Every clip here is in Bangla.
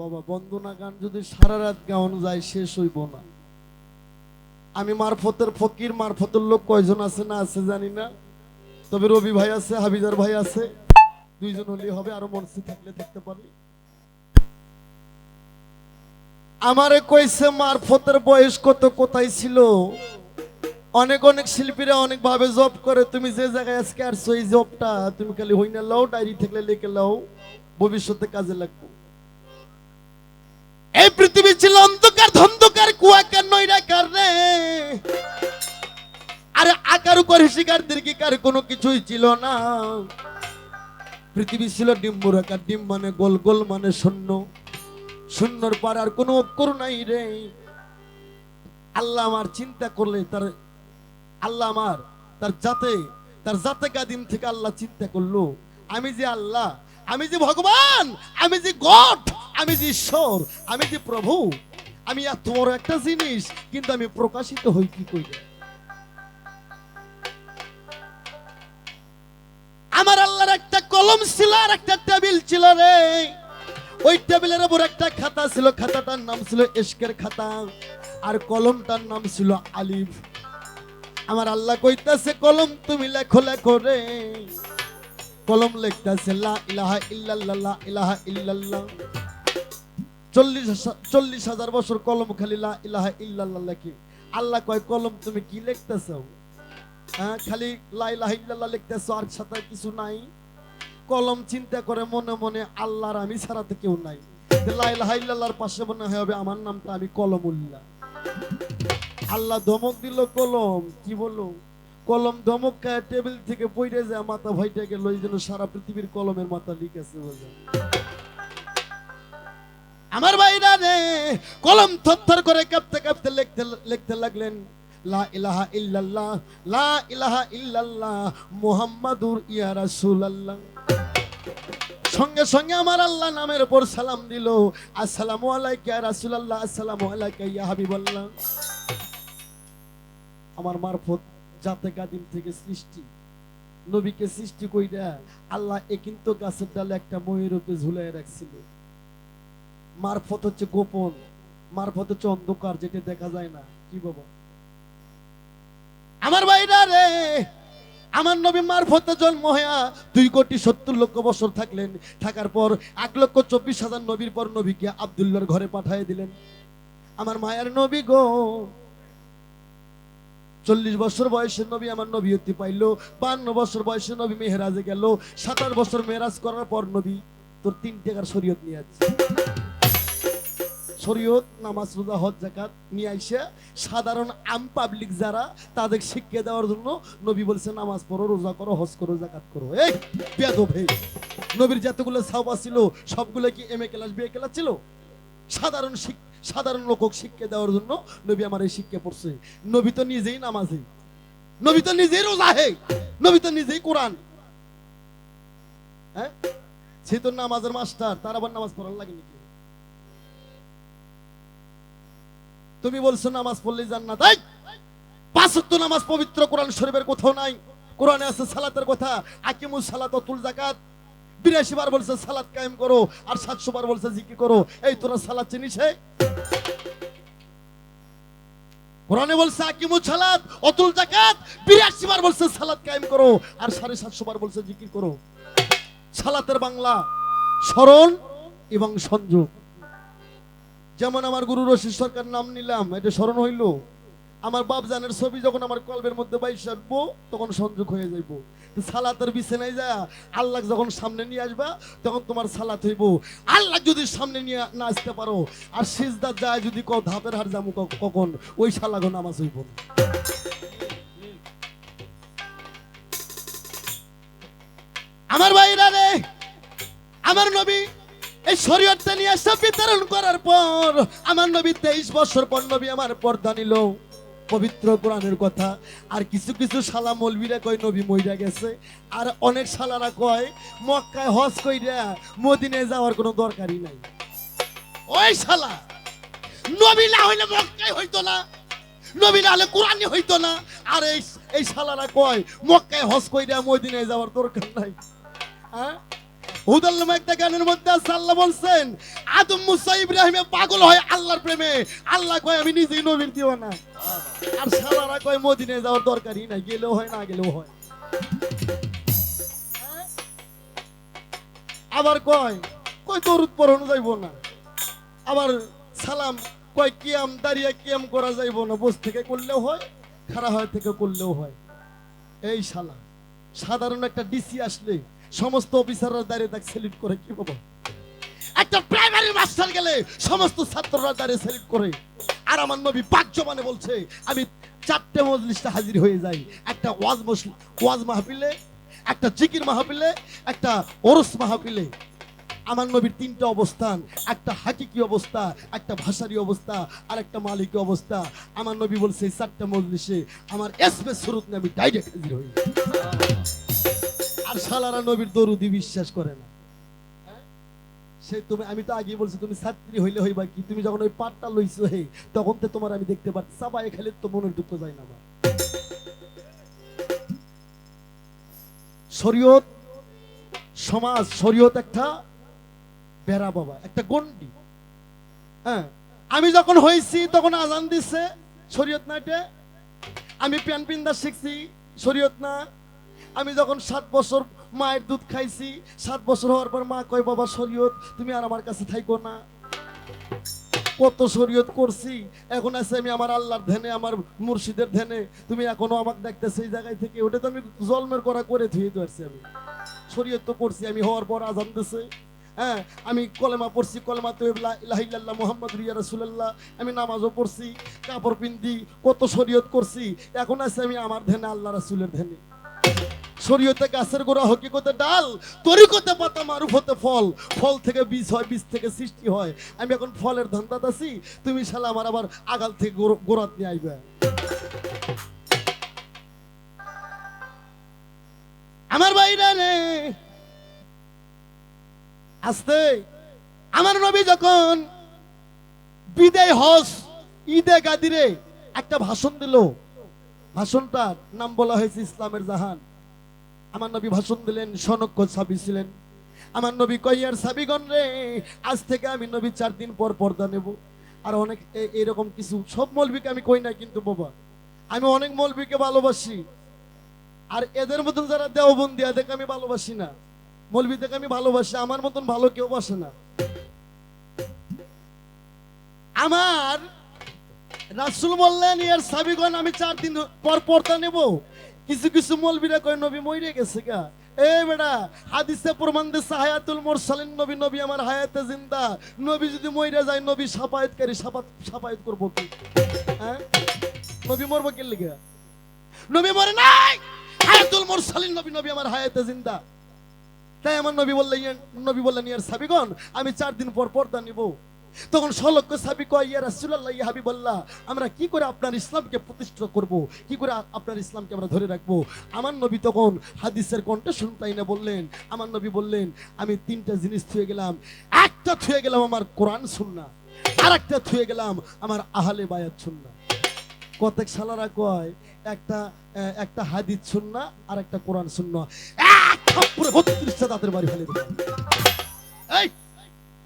বাবা বন্দনা গান যদি সারা রাত গাওয়ানো যায়, শেষ হইব না। আমি মারফতের ফকির, মারফতের লোক কয়জন আছে না আছে জানি না। তবে রবি ভাই আছে, হাবিজার ভাই আছে। দুইজন হলেই হবে, আরও মনসি থাকলে থাকতে পারি আমারে কইছে, মারফতের বয়স কত, কোথায় ছিল? অনেক অনেক শিল্পীরা অনেক ভাবে জব করে। তুমি যে জায়গায় আজকে আসছো, এই জবটা তুমি খালি হইনা লাও, ডায়েরি থাকলে লিখে লাও। ভবিষ্যতে কাজে লাগবে। এই পৃথিবী ছিল অন্ধকার, ধন্ধকার, কুয়াকার, নৈরাকার রে। আরে আকার উপর শিকার, দীর্ঘিকার কোনো কিছুই ছিল না। পৃথিবী ছিল ডিম্বুরাকার ডিম মানে গোল গোল মানে শূন্য। শূন্যর পর আর কোনো অক্ষর নাই রে। আল্লাহ আমার চিন্তা করলে তার, আল্লাহ আমার, তার জাতে তার জাতে কাদিম থেকে আল্লাহ চিন্তা করল। আমি যে আল্লাহ আমি যে ভগবান, আমি যে গড, আমি যে ঈশ্বর, আমি যে প্রভু, আমি আর তোমার একটা জিনিস, কিন্তু আমি প্রকাশিত হই কি কইলে আমার আল্লাহর একটা কলম ছিল আর একটা টেবিল ছিল রে। ওই টেবিলের উপর একটা খাতা ছিল, খাতাটার নাম ছিল এশকের খাতা, আর কলমটার নাম ছিল আলিফ। আমার আল্লাহ কইতাছে, কলম তুমি লেখো লেখো রে। কলম লিখতাছে, লা ইলাহা ইল্লাল্লাহ ইলাহা ইল্লাল্লাহ। চল্লিশ চল্লিশ হাজার বছর কলম খালি লা ইলাহা ইল্লাল্লাহ লেখে। আল্লাহ কয়, কলম তুমি কি লিখতেছো? হ্যাঁ খালি লা ইলাহা ইল্লাল্লাহ লিখতেছো, আর সাথে কিছু নাই। কলম চিন্তা করে মনে মনে আল্লাহর আমি ছাড়া তো কেউ নাই। লা ইলাহা ইল্লাল্লাহর পাশে মনে হবে আমার নামটা আমি কলমুল্লাহ। আল্লাহ ধমক দিল, কলম, কি বলো কলম ধমক টেবিল থেকে পড়ে যায়, মাথা ভাইটা গেল এই জন্য সারা পৃথিবীর কলমের মাথা লিখেছে বোঝা। আমার ভাইরা রে, কলম থরথর করে কাঁপতে কাঁপতে লিখতে লিখতে লাগলেন, লা ইলাহা ইল্লাল্লাহ, লা ইলাহা ইল্লাল্লাহ, মুহাম্মাদুর ইয়া রাসূলুল্লাহ। সঙ্গে সঙ্গে আমার আল্লাহ নামের উপর সালাম দিল, আসসালামু আলাইকা রাসূলুল্লাহ, আসসালামু আলাইকা ইয়া হাবিবাল্লাহ। আমার মারফত জাতে কাদিম থেকে সৃষ্টি, নবীকে সৃষ্টি কইরা আল্লাহ এ কিন্তু গাছের ডালে একটা ময়ূরকে ঝুলাই রাখছিল। মারফত হচ্ছে গোপন, মারফত হচ্ছে অন্ধকার যেটা দেখা যায় না। কি বাবা? আমার ভাইরা রে, আমার নবী মারফতে জন্ম হইয়া দুই কোটি সত্তর লক্ষ বছর থাকলেন। থাকার পর এক লক্ষ চব্বিশ হাজার নবীর পর নবীকে আবদুল্লার ঘরে পাঠিয়ে দিলেন। আমার মায়ের নবী গো চল্লিশ বছর বয়সের নবী আমার নবীয়তি পাইলো, বান্ন বছর বয়সের নবী মেহরাজে গেল, সাতাশ বছর মেহরাজ করার পর নবী তোর তিন টাকার শরীয়ত নিয়ে আছে শরীয়ত, নামাজ, রোজা, হজ জাকাত নিয়ে আইসে সাধারণ আম পাবলিক যারা তাদের শিক্ষা দেওয়ার জন্য নবী বলছে, নামাজ পড়ো, রোজা করো, হজ করো জাকাত করো। এই বেদব হে। নবীর যতগুলো সাহবা ছিল সবগুলো কি M A class B A class ছিল? সাধারণ শিক- সাধারণ লোক শিক্ষা দেওয়ার জন্য নবী আমার এই শিক্ষা পড়ছে। নবী তো নিজেই নামাজে। নবী তো নিজেই রোজা হে। নবী তো নিজেই কোরআন। হ্যাঁ? সে তো নামাজের মাস্টার, তার আবার নামাজ পড়ার লাগে নাকি? তুমি বলছো নামাজ পড়লেই জান্নাত। এই! পাঁচ ওয়াক্ত নামাজ পবিত্র কোরআন শরীফের কোথাও নাই। কোরআনে আছে সালাতের কথা। আকিমুস সালাত তুল জাকাত বিরাশি বার বলছে, সালাদ কায়েম করো আর সাতশো বার বলছে, জিকির করো। এই তোরা সালাত চিনিস কোরআনে বলছে আকিমুস সালাত, অতুল জাকাত বিরাশি বার বলছে সালাত কায়েম করো আর সাড়ে সাতশো বার বলছে করো। সালাতের বাংলা, স্মরণ এবং সংযোগ। যেমন আমার গুরু রশিদ সরকার নাম নিলাম, এটা স্মরণ হইল। আমার বাপ জানের ছবি যখন আমার কলবের মধ্যে বাইশ রাখব তখন সংযোগ হয়ে যাইব। সালাতের বিছানায় যা, আল্লাহ যখন সামনে নিয়ে আসবা, তখন তোমার সালাত হইব। আল্লাহ যদি সামনে নিয়ে না আসতে পারো, আর সিজদার যায় যদি ক ধাপের হার যাব কখন, ওই সালাগো নামাজ হইব আমার ভাইরা রে, আমার নবী, এই শরীয়তটা নিয়ে এসে বিতরণ করার পর, আমার নবী তেইশ বছর পর নবী আমার পর্দা নিল। পবিত্র কোরআনের কথা। আর কিছু কিছু শালা মলবিরা কয়, নবী মইরা গেছে। আর অনেক শালারা কয়, মক্কায় হজ কইরা মদিনায় যাওয়ার কোনো দরকারই নাই। ওই শালা! নবী না হইলে মক্কায় হইতো না। নবী না হলে কোরআনই হইতো না। আর এই এই শালারা কয়, মক্কায় হজ কইরা মদিনায় যাওয়ার দরকার নাই। হ্যাঁ একটা কয় কয় আবার কয় পড়ানো যাইব না। আবার সালাম, কয়, কিয়াম দাঁড়িয়ে কিয়াম করা যাইব না বস থেকে করলেও হয় হয় থেকে করলেও হয়। এই শালা, সাধারণ একটা ডিসি আসলে সমস্ত অফিসাররা দাঁড়িয়ে তাকে সেলিট করে, কি বাবা একটা প্রাইমারি মাস্টার গেলে সমস্ত ছাত্ররা দাঁড়িয়ে সেলিট করে। আর আমার নবী পাঁচ জবানে বলছে, আমি চারটে মজলিসটা হাজির হয়ে যাই। একটা ওয়াজ ওয়াজ মাহফিলে, একটা জিকির মাহফিলে, একটা ওরস মাহফিলে। আমার নবীর তিনটা অবস্থান, একটা হাকিকি অবস্থা, একটা ভাষারি অবস্থা, আর একটা মালিকি অবস্থা। আমার নবী বলছে চারটা মজলিসে আমার এসপে সুরত আমি ডাইরেক্ট হাজির হই। আর সালারা নবীর দরুদি বিশ্বাস করে না? সে তুমি আমি তো আগেই বলছি, তুমি ছাত্রী হইলে হইবা কি? তুমি যখন ওই পাটটা লইছো হে, তখন তো তোমার আমি দেখতে পাচ্ছি সাবাই খেলে তো মনের দুঃখ যায় না শরীয়ত, সমাজ, শরীয়ত একটা বেড়া বাবা, একটা গন্ডি হ্যাঁ আমি যখন হয়েছি তখন আজান দিচ্ছে শরীয়ত না এটা। আমি প্যান পিন্দা শিখছি, শরীয়ত না। আমি যখন সাত বছর মায়ের দুধ খাইছি, সাত বছর হওয়ার পর মা কয়, বাবা, শরীয়ত, তুমি আর আমার কাছে থাইকো না। কত শরীয়ত করছি, এখন আছে আমি আমার আল্লাহর ধ্যানে, আমার মুর্শিদের ধ্যানে। তুমি এখনও আমাকে দেখতেছো এই জায়গায় থেকে, ওটা তো আমি জন্মের করা করে ধুয়ে পারছি আমি। শরীয়ত তো করছি, আমি হওয়ার পর আজান দিছে। হ্যাঁ আমি কলেমা পড়ছি, কলেমা তো ইলাহিল্লাহ মোহাম্মদ রিয়া রাসুলাল্লাহ। আমি নামাজও পড়ছি, কাপড় পিন্দি, কত শরীয়ত করছি, এখন আছে আমি আমার ধ্যানে, আল্লাহ রাসুলের ধ্যানে। শরীয়তে গাছের গোড়া হকিকতে ডাল, তরিকতে পাতা মারুফ হতে ফল। ফল থেকে বীজ হয়, বীজ থেকে সৃষ্টি হয়। আমি এখন ফলের ধান্দাত আছি তুমি শালা আমার আবার আগাল থেকে গোড়াত নিয়ে আইবে। আমার বাইরে নে। আসতে। আমার নবী যখন বিদায় হজ ঈদে গাদিরে একটা ভাষণ দিল ভাষণটার নাম বলা হয়েছে ইসলামের জাহান। আমার নবী ভাষণ দিলেন সনক্ষ সাবি ছিলেন আমার নবী কইয়ার সাবিগণ রে, আজ থেকে আমি নবী চার দিন পর পর্দা নেব। আর অনেক এরকম কিছু, সব মৌলবীকে আমি কই না কিন্তু বাবা আমি অনেক মৌলবীকে ভালোবাসি। আর এদের মতন যারা দেওবন্দি, এদেরকে আমি ভালোবাসি না। মৌলবী থেকে আমি ভালোবাসি, আমার মতন ভালো কেউ বাসে না। আমার রাসুল বললেন, ইয়ার সাবিগণ, আমি চার দিন পর পর্দা নেব। কিছু কিছু মৌলবীরা কয়, নবী মরে গেছে গা। এ বেটা হাদিসে প্রমাণ দিচ্ছে হায়াতুল মুরসালিন, নবী নবী আমার হায়াতে জিন্দা। নবী যদি মইরা যায়, নবী সাফায়াতকারী সাফাত, সাফায়াত করব কি? হ্যাঁ? নবী মরবো কে লিগে? নবী মরে নাই! হায়াতুল মুরসালিন, নবী নবী আমার হায়াতে জিন্দা। তাই আমার নবী বললেন নবী বললেন, ইয়ার সাবিগণ, আমি চার দিন পর পর্দা নিব। তখন সলক্ষ সাবি কয়, ইয়া রাসূলুল্লাহ, ইয়া হাবিবাল্লাহ, আমরা কি করে আপনার ইসলামকে প্রতিষ্ঠা করব? কি করে আপনার ইসলামকে আমরা ধরে রাখব? আমার নবী তখন হাদিসের কণ্ঠে শুনতাই না বললেন। আমার নবী বললেন, আমি তিনটা জিনিস থুয়ে গেলাম। একটা থুয়ে গেলাম আমার কোরআন শুননা আর একটা থুয়ে গেলাম আমার আহলে বায়াত সুন্নাহ। কতক সালারা কয়, একটা একটা হাদিস সুন্নাহ আর একটা কোরআন সুন্নাহ। এক থাপ্পড়ে বত্রিশটা দাঁতের বাড়ি ফেলে দেবে। এই,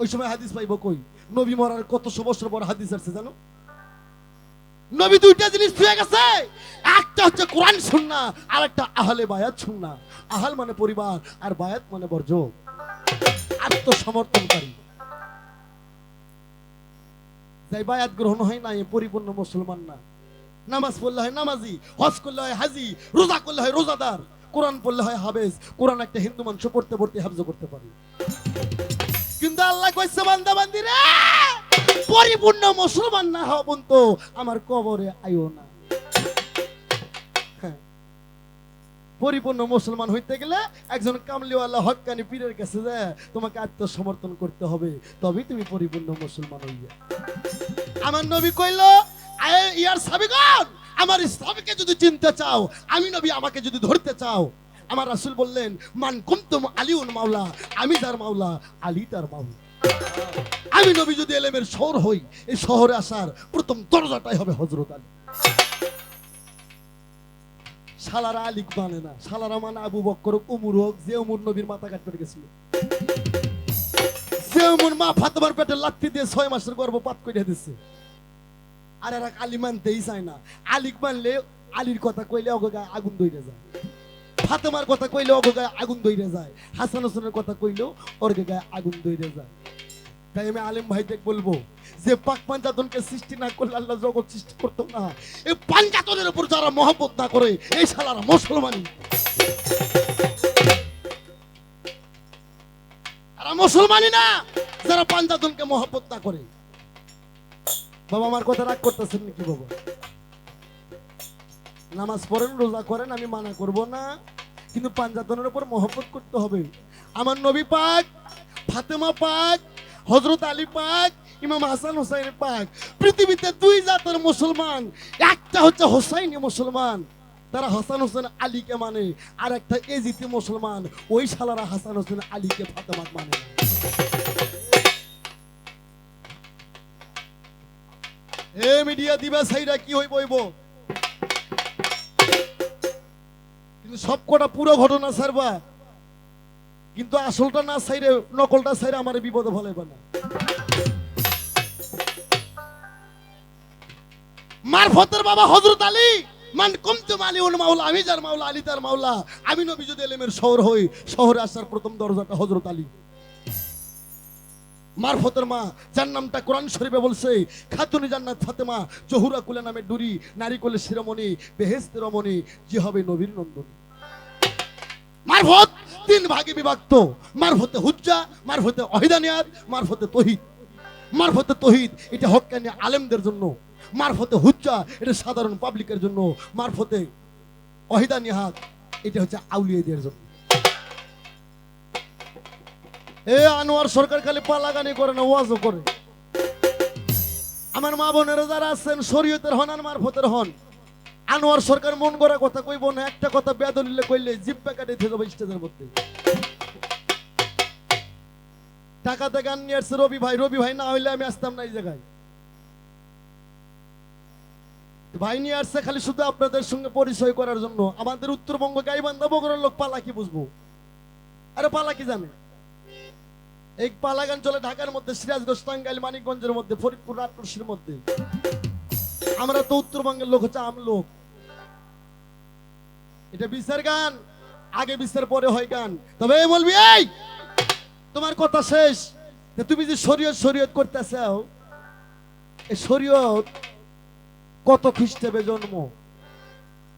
ওই সময় হাদিস পাইব কই? নবী মরার কতশো বছর পর হাদিস আসছে জানো? নবী দুইটা জিনিস ছুঁয়ে গেছে। একটা হচ্ছে কোরআন শুননা আর একটা আহলে বায়াত শুননা আহাল মানে পরিবার, আর বায়াত মানে বর্জ আত্মসমর্পণকারী। যাই বায়াত গ্রহণ হয় না এ পরিপূর্ণ মুসলমান না। নামাজ পড়লে হয় নামাজি, হজ করলে হয় হাজি, রোজা করলে হয় রোজাদার। কোরআন পড়লে হয় হাবেজ কোরআন একটা হিন্দু মানুষ পড়তে পড়তে হাফজ করতে পারে। কিন্তু আল্লাহ কইছে, বান্দা, বান্দি রে! পরিপূর্ণ মুসলমান না হও পর্যন্ত আমার কবরে আইও না। হ্যাঁ। পরিপূর্ণ মুসলমান হইতে গেলে একজন কামলিওয়ালা হক্কানি পীরের কাছে যায়, তোমাকে আত্মসমর্পণ করতে হবে, তবেই তুমি পরিপূর্ণ মুসলমান হইয়া। আমার নবী কইল ইয়ার সাবিগণ, আমার ইসলামকে যদি চিনতে চাও, আমি নবী আমাকে যদি ধরতে চাও আমার রাসূল বললেন, মান কুমতুম আলিউন মাওলা, আমি তার মাওলা, আলী তার মাওলা। আমি নবী যদি এলেমের শহর হই, এই শহরে আসার প্রথম দরজাটাই হবে হজরত আলী। সালারা আলিক মানে না সালারা মানে আবু বক্কর, উমর হোক, যে উমর নবীর মাথা কাটতে গেছিল। মোর মা ফাতেমার পেটে লাত্তি দিয়ে ছয় মাসের গর্ভপাত করে দিছে। আর এরা আলী মানতেই চায় না। আলিক মানলে আলীর কথা কইলে অগ আগুন দইরে যায়। ফাতেমার কথা কইলে অগ গায়ে আগুন দইরে যায়, হাসান হোসেনের কথা কইলেও ওর গায়ে আগুন দইরে যায়। তাই আমি আলিম ভাইকে বলব, যে পাক পাঞ্জাতনকে সৃষ্টি না করলে আল্লাহ জগৎ সৃষ্টি করতো না। এই পাঞ্জাতনের উপর যারা মহব্বত না করে, এই শালারা মুসলমানই। তারা মুসলমানই না, যারা পাঞ্জাতনকে মহব্বত না করে। বাবা, আমার কথা রাগ করতেছেন নাকি বাবা? নামাজ পড়েন, রোজা করেন, আমি মানা করব না। কিন্তু পাঞ্জাতনের উপর মহব্বত করতে হবে আমার নবী পাক, ফাতেমা পাক হজরত আলী পাক, ইমাম হাসান হোসাইন পাক, পৃথিবীতে দুই জাতের মুসলমান, একটা হচ্ছে হোসাইনি মুসলমান, তারা হাসান হোসেন আলীকে মানে আর একটা এজিতি মুসলমান, ওই শালারা হাসান হোসেন আলীকে ফাতেমাক মানে। এ মিডিয়া দিবা সাইরা, কি হইব হইব কিন্তু সব কটা পুরো ঘটনা সারবা কিন্তু আসলটা না সাইরে নকলটা সাইরে আমার বিপদে ফলাইবা না। মারফতের বাবা হজরত আলী, মান কমতে মালি ওন মাওলা, আমি যার মাওলা, আলী তার মাওলা। আমি নবী যদি এলেমের শহর হই, শহরে আসার প্রথম দরজাটা হজরত আলী। মারফতের মা, যার নামটা কোরআন শরীফে বলছে, খাতুনি জান্নাত ফাতেমা, জহুরা কুলে নামে ডুরি, নারী কোলে শিরোমণি বেহেস্তের রমণী যে হবে নবীর নন্দনী। মারফত তিন ভাগে বিভক্ত, মারফতে হুজ্জা, মারফতে অহিদানিয়াত, মারফতে তহিদ। মারফতে তহিদ, এটা হক্কানি আলেমদের জন্য। মারফতে হুজ্জা, এটা সাধারণ পাবলিকের জন্য। মারফতে অহিদানিয়াত, এটা হচ্ছে আউলিয়াদের জন্য। এ আনোয়ার সরকার খালি পালাগানি করে না, ওয়াজও করে। আমার মা বোনেরা যারা আছেন, শরীয়তের হন আর মারফতের হন, আনোয়ার সরকার মন করা কথা কইব না, একটা কথা বেদলিলে কইলে জিব্বা কাটে থেকে স্টেজের মধ্যে। টাকাতে গান নিয়ে আসছে রবি ভাই রবি ভাই না হইলে আমি আসতাম না এই জায়গায়। ভাই নিয়ে আসছে খালি শুধু আপনাদের সঙ্গে পরিচয় করার জন্য। আমাদের উত্তরবঙ্গ গাইবান্ধা বগুড়ার লোক পালা কি বুঝব? আরে পালা কি জানে? এই পালাগান চলে ঢাকার মধ্যে সিরাজগঞ্জ টাঙ্গাইল, মানিকগঞ্জের মধ্যে, ফরিদপুর রাজপুরের মধ্যে। আমরা তো উত্তরবঙ্গের লোক, হচ্ছে আম লোক। এটা বিচার গান, আগে বিচার, পরে হয় গান। তবে বলবি, এই! তোমার কথা শেষ। তুমি যে শরীয়ত শরীয়ত করতেছাও এই শরীয়ত কত খ্রিস্টাবে জন্ম?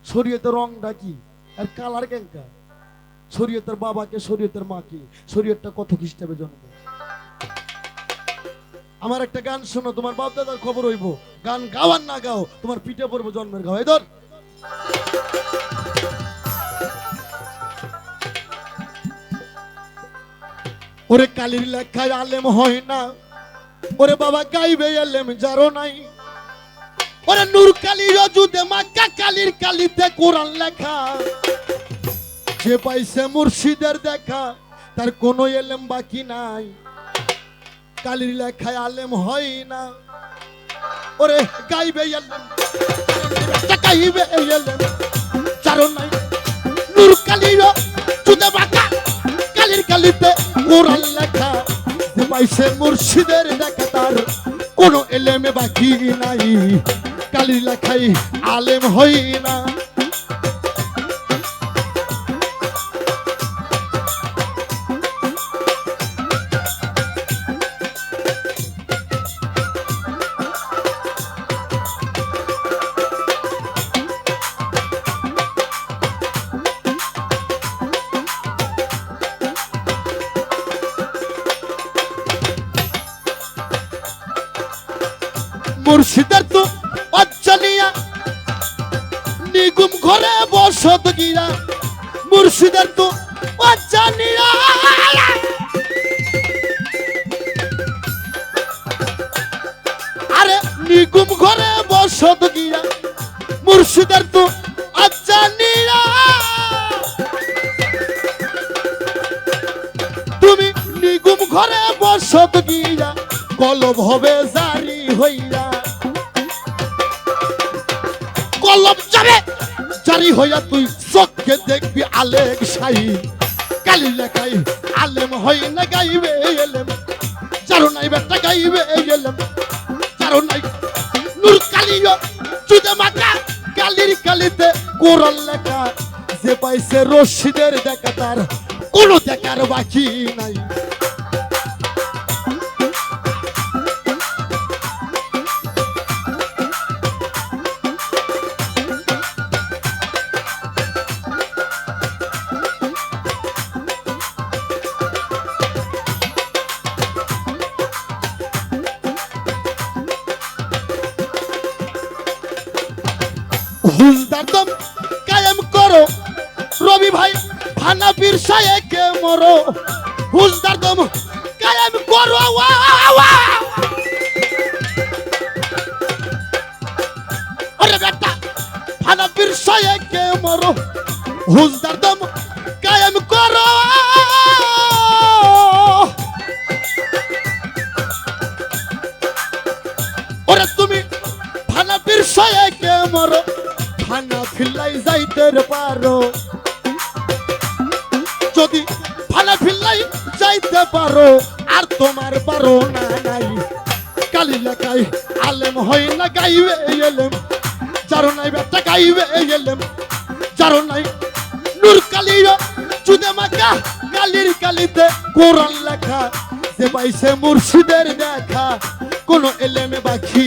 শরীয়তের রংটা কি? আর কালার কেঙ্কা? শরীয়তের বাবাকে, শরীয়তের মাকে, শরীয়তটা কত খ্রিস্টাবে জন্ম? আমার একটা গান শোনো, তোমার বাপ দাদার খবর হইব। গান গাওয়ার না গাও, তোমার পিঠে পড়ব জন্মের গাও। ধর। ওরে কালির লেখায় আলেম হয় না। ওরে বাবা গাইবে আলেম, যারো নাই। ওরে নূর কালির অজুদে মাক্কা কালির কালিতে কোরআন লেখা। যে পাইছে মুর্শিদের দেখা, তার কোনো এলেম বাকি নাই। কালির লেখায় আলেম হয় না। ওরে গাইবে এলেম গাইবে এলেম চারণ নাই, নূর কালির চুদে বাঁকা। কালির কালিতে কোরআন লেখা যে পাইছে মুর্শিদের দেখা তার। কোনো এলেমে বাকি নাই, কালির লেখাই আলেম হই না। মুর্শিদের তো নিগুম ঘরে বসত গিরা মুর্শিদের তো অচ্ছনিয়া আরে, নিগুম ঘরে বসত গিরা মুর্শিদের তো অচ্ছনিয়া তুমি নিগুম ঘরে বসত গিয়া কলব হবে জারি হইয়া। কলব যাবে জারি হইয়া তুই চোখকে দেখবি আলেক সাই। কালি লেখাই আলেম হই না গাইবে এলেম। চারো নাই বেটা গাইবে এলেম। চারো নাই নূর কালিও চুদে মাকা কালির কালিতে কোরআন লেখা। যে পাইছে রশিদের দেখা তার কোনো দেখার বাকি নাই। হুলদার দম কায়েম করো। ওরে তুমি ফানা বীর সায়েকে মরো ফানা ফিল্লাই যাইতে পারো। যদি ফানা ফিল্লাই যাইতে পারো, আর তোমার পারো না নাই। কালি লাগাই আলেম হই না গাইবে এলেম চারো নাই বেটা গাইবে এলেম চারো নাই নূর কালিও চুদে মাকা কালির কালিতে কোরআন লেখা যে পাইছে মুর্শিদের দেখা কোনো এলেমে বাকি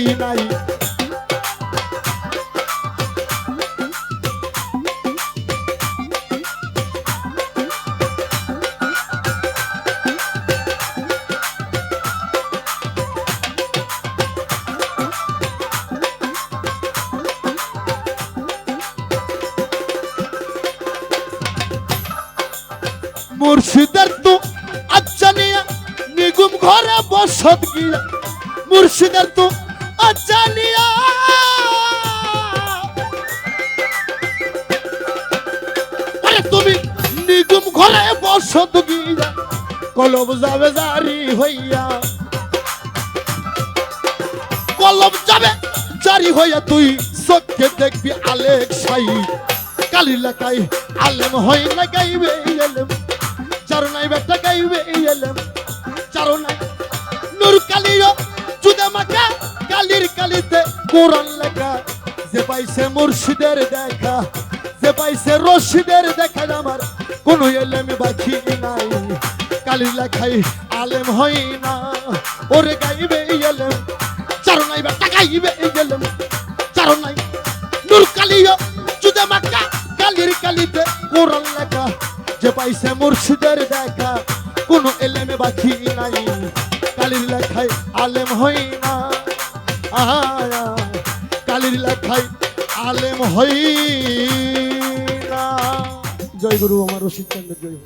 গিয়া, কলব যাবে জারি হইয়া। কলব যাবে জারি হইয়া তুই চোখে দেখবি আলেক সাই কালি লাগাই আলেম হই না গাইবে এলেম চারো নাই বেটা গাইবে এলেম। চারো নাই নূর কালিও চুদে মাকা কালির কালিতে কোরআন লেখা। যে পাইছে মুর্শিদের দেখা, যে পাইছে রশিদের দেখা আমার। কোনো এলেম বাকি নাই। কালি লেখাই আলেম হই না। ওরে গাইবে এলেম চারো নাই বেটা গাইবে এলেম। চারো নাই নূর কালিও চুদে মাকা কালির কালিতে কোরআন লেখা। যে পাইছে মুর্শিদের দেখা কোনো এলেমে বাকি নাই। কালির লেখায় আলেম হই না। আয়া, কালির লেখায় আলেম হই জয় গুরু আমার রশিদ চন্দ্র জয়।